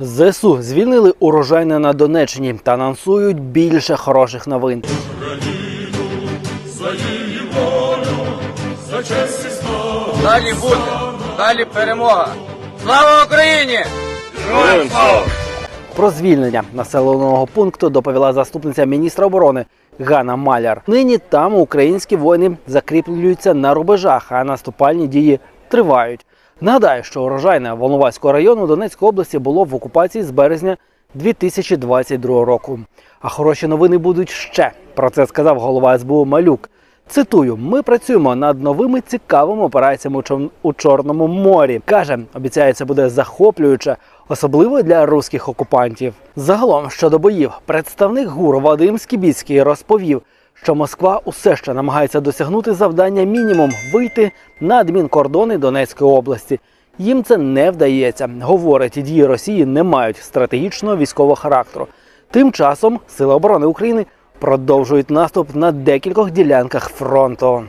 ЗСУ звільнили урожайне на Донеччині та анонсують більше хороших новин. Далі буде, далі перемога. Слава Україні! Про звільнення населеного пункту доповіла заступниця міністра оборони Ганна Маляр. Нині там українські воїни закріплюються на рубежах, а наступальні дії тривають. Нагадаю, що урожайне Волноваського району Донецької області було в окупації з березня 2022 року. А хороші новини будуть ще. Про це сказав голова СБУ Малюк. Цитую: ми працюємо над новими цікавими операціями у Чорному морі. каже, обіцяє, це буде захоплююче, особливо для руських окупантів. Загалом щодо боїв, представник ГУР Вадим Скібіцький розповів, що Москва усе ще намагається досягнути завдання мінімум вийти на адмінкордони Донецької області. Їм це не вдається. Говорить, дії Росії не мають стратегічного військового характеру. Тим часом Сили оборони України продовжують наступ на декількох ділянках фронту.